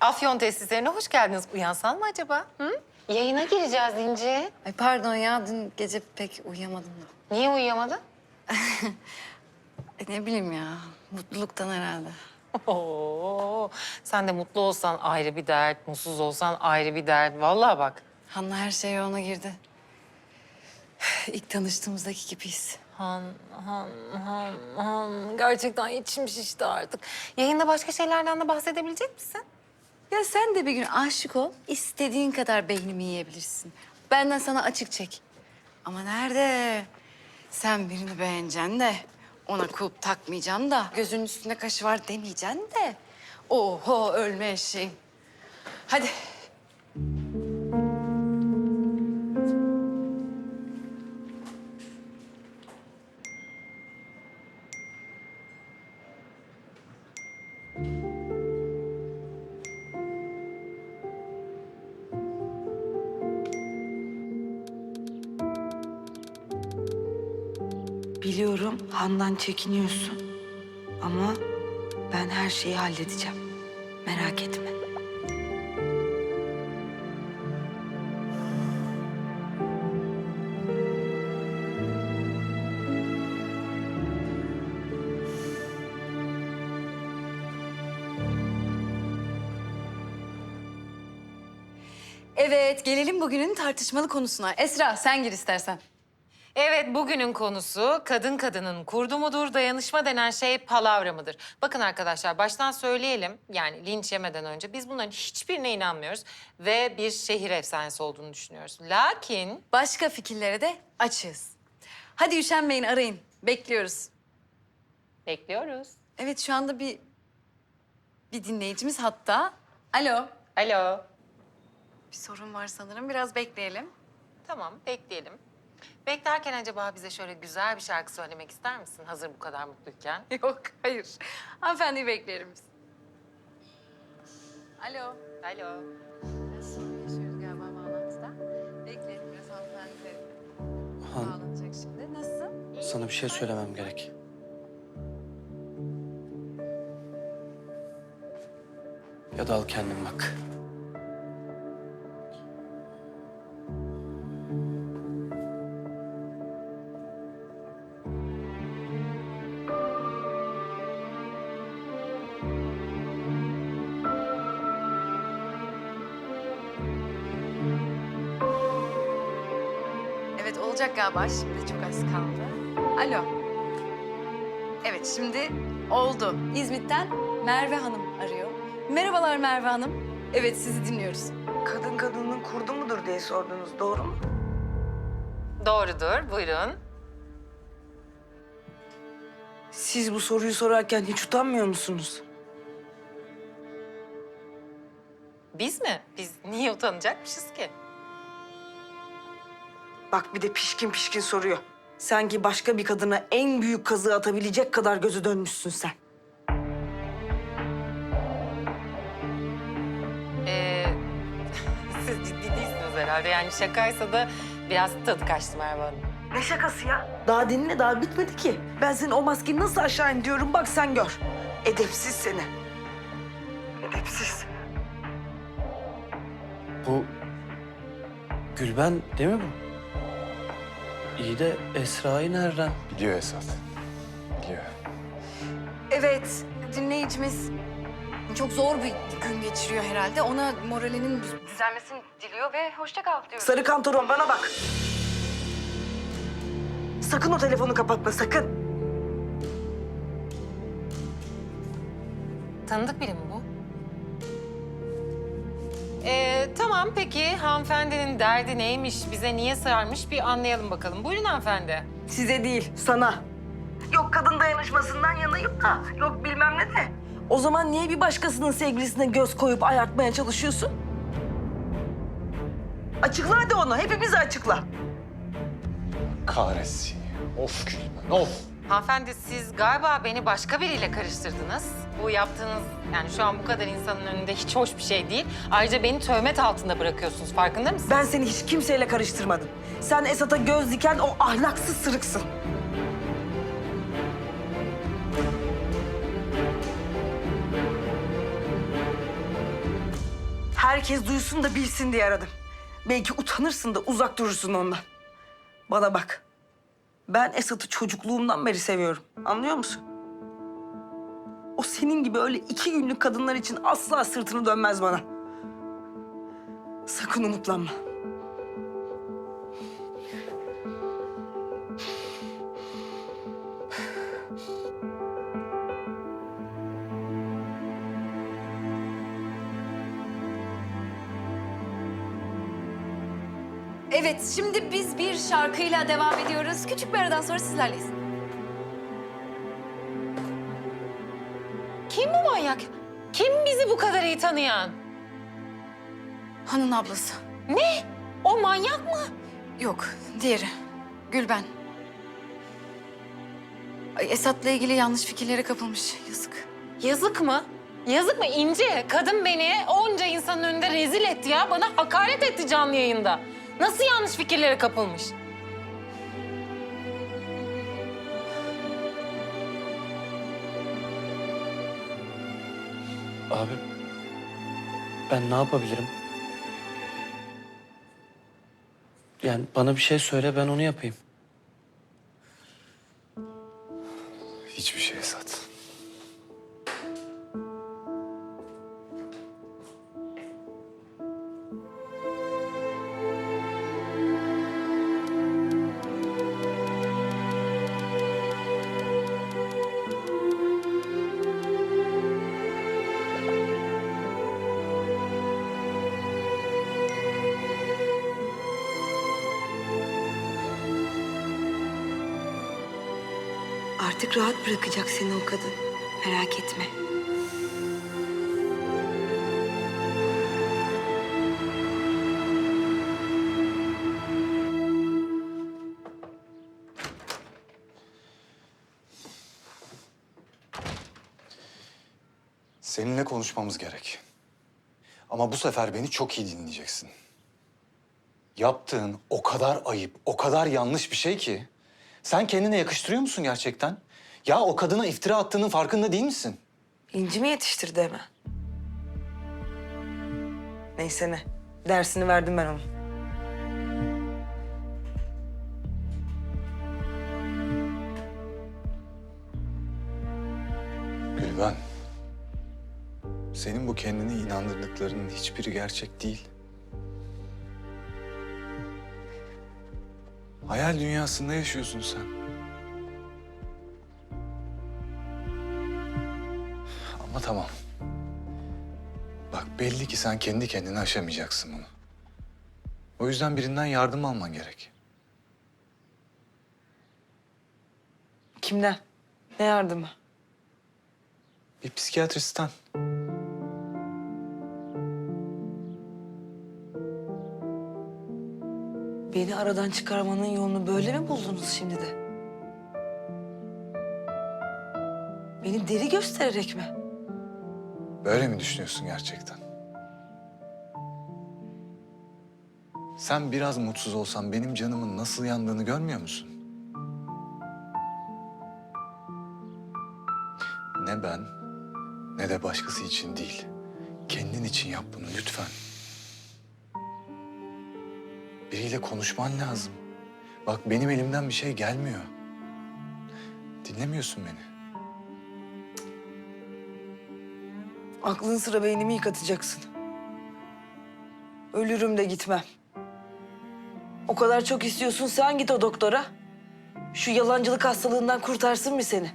Afyon tesislerine hoş geldiniz. Uyansan mı acaba? Hı? Yayına gireceğiz İnci. Ay pardon ya dün gece pek uyuyamadım da. Niye uyuyamadın? E, ne bileyim ya mutluluktan herhalde. Oo, sen de mutlu olsan ayrı bir dert, mutsuz olsan ayrı bir dert. Vallahi bak. Hanna her şey yoluna girdi. İlk tanıştığımızdaki gibiyiz. Han, han, han, han. Gerçekten içim şişti artık. Yayında başka şeylerden de bahsedebilecek misin? Ya sen de bir gün aşık ol, istediğin kadar beynimi yiyebilirsin. Benden sana açık çek. Ama nerede? Sen birini beğeneceksin de, ona kulp takmayacaksın da, gözünün üstünde kaşı var demeyeceksin de. Oho ölme eşeğim. Hadi. Biliyorum Handan çekiniyorsun. Ama ben her şeyi halledeceğim. Merak etme. Evet, gelelim bugünün tartışmalı konusuna. Esra, sen gir istersen. Evet, bugünün konusu kadın kadının kurdu mudur, dayanışma denen şey palavra mıdır? Bakın arkadaşlar, baştan söyleyelim, yani linç yemeden önce biz bunların hiçbirine inanmıyoruz ve bir şehir efsanesi olduğunu düşünüyoruz. Lakin Başka fikirlere de açığız. Hadi üşenmeyin, arayın. Bekliyoruz. bekliyoruz. Evet, şu anda bir bir dinleyicimiz hatta. Alo. Alo. Bir sorun var sanırım. Biraz bekleyelim. Tamam, bekleyelim. Beklerken acaba bize şöyle güzel bir şarkı söylemek ister misin? Hazır bu kadar mutluyken. Yok, hayır. Hanımefendiyi bekleyelim biz. Alo. Alo. Biraz sorun yaşıyoruz galiba bağlantıda. Bekleyelim biraz hanımefendi Han, bağlanacak şimdi. Nasılsın? sana bir şey söylemem gerek. Ya da al kendin bak. Evet, olacak galiba. Şimdi çok az kaldı. Alo. Evet, şimdi oldu. İzmit'ten Merve Hanım arıyor. Merhabalar Merve Hanım. Evet, sizi dinliyoruz. Kadın kadının kurdu mudur diye sordunuz. Doğru mu? Doğrudur, buyurun. Siz bu soruyu sorarken hiç utanmıyor musunuz? Biz mi? Biz niye utanacakmışız ki? Bak bir de pişkin pişkin soruyor. Sanki başka bir kadına en büyük kazığı atabilecek kadar gözü dönmüşsün sen. Ee, siz ciddi değilsiniz herhalde. Yani şakaysa da biraz tadı kaçtı Merve Hanım. Ne şakası ya? Daha dinle daha bitmedi ki. Ben senin o maskeyi nasıl aşağı indiriyorum bak sen gör. Edepsiz seni. Edepsiz. Bu Gülben değil mi bu? İyi de Esra'yı nereden? Biliyor Esat. Biliyor. Evet, dinleyicimiz çok zor bir gün geçiriyor herhalde. Ona moralinin düz- düzelmesini diliyor ve hoşça kal diyor. Sarı kantoron bana bak. Sakın o telefonu kapatma sakın. Tanıdık biri mi bu? Ee, tamam peki hanımefendinin derdi neymiş, bize niye sarmış bir anlayalım bakalım. Buyurun hanımefendi. Size değil, sana. Yok kadın dayanışmasından yanayım da, yok bilmem ne de. O zaman niye bir başkasının sevgilisine göz koyup ayartmaya çalışıyorsun? Açıkla hadi onu, hepimizi açıkla. Kahretsin. Of Gülben, of. Hanımefendi siz galiba beni başka biriyle karıştırdınız. Bu yaptığınız yani şu an bu kadar insanın önünde hiç hoş bir şey değil. Ayrıca beni töhmet altında bırakıyorsunuz farkında mısınız? Ben seni hiç kimseyle karıştırmadım. Sen Esat'a göz diken o ahlaksız sırıksın. herkes duysun da bilsin diye aradım. Belki utanırsın da uzak durursun ondan. Bana bak. Ben Esat'ı çocukluğumdan beri seviyorum. Anlıyor musun? O senin gibi öyle iki günlük kadınlar için asla sırtını dönmez bana. Sakın umutlanma. Evet, şimdi biz bir şarkıyla devam ediyoruz. Küçük bir aradan sonra sizlerleyiz. Kim bu manyak? Kim bizi bu kadar iyi tanıyan? Hanın ablası. Ne? O manyak mı? Yok, diğeri. Gülben. Ay, Esat'la ilgili yanlış fikirlere kapılmış. Yazık. Yazık mı? Yazık mı İnci? Kadın beni onca insanın önünde rezil etti ya. Bana hakaret etti canlı yayında. Nasıl yanlış fikirlere kapılmış? Abi ben ne yapabilirim? Yani bana bir şey söyle ben onu yapayım. Artık rahat bırakacak seni o kadın. Merak etme. Seninle konuşmamız gerek. Ama bu sefer beni çok iyi dinleyeceksin. Yaptığın o kadar ayıp, o kadar yanlış bir şey ki. Sen kendine yakıştırıyor musun gerçekten? Ya o kadına iftira attığının farkında değil misin? İnci mi yetiştirdi hemen? Neyse ne. Dersini verdim ben onun. Gülben. Senin bu kendini inandırdıklarının hiçbiri gerçek değil. Hayal dünyasında yaşıyorsun sen. Ama tamam. Bak belli ki sen kendi kendine aşamayacaksın bunu. O yüzden birinden yardım alman gerek. Kimden? Ne yardımı? Bir psikiyatristten. Beni aradan çıkarmanın yolunu böyle mi buldunuz şimdi de? Beni deli göstererek mi? Böyle mi düşünüyorsun gerçekten? Sen biraz mutsuz olsan benim canımın nasıl yandığını görmüyor musun? Ne ben ne de başkası için değil. Kendin için yap bunu lütfen. Biriyle konuşman lazım. Bak benim elimden bir şey gelmiyor. Dinlemiyorsun beni. Aklın sıra beynimi yıkatacaksın. Ölürüm de gitmem. O kadar çok istiyorsun sen git o doktora. Şu yalancılık hastalığından kurtarsın mı seni?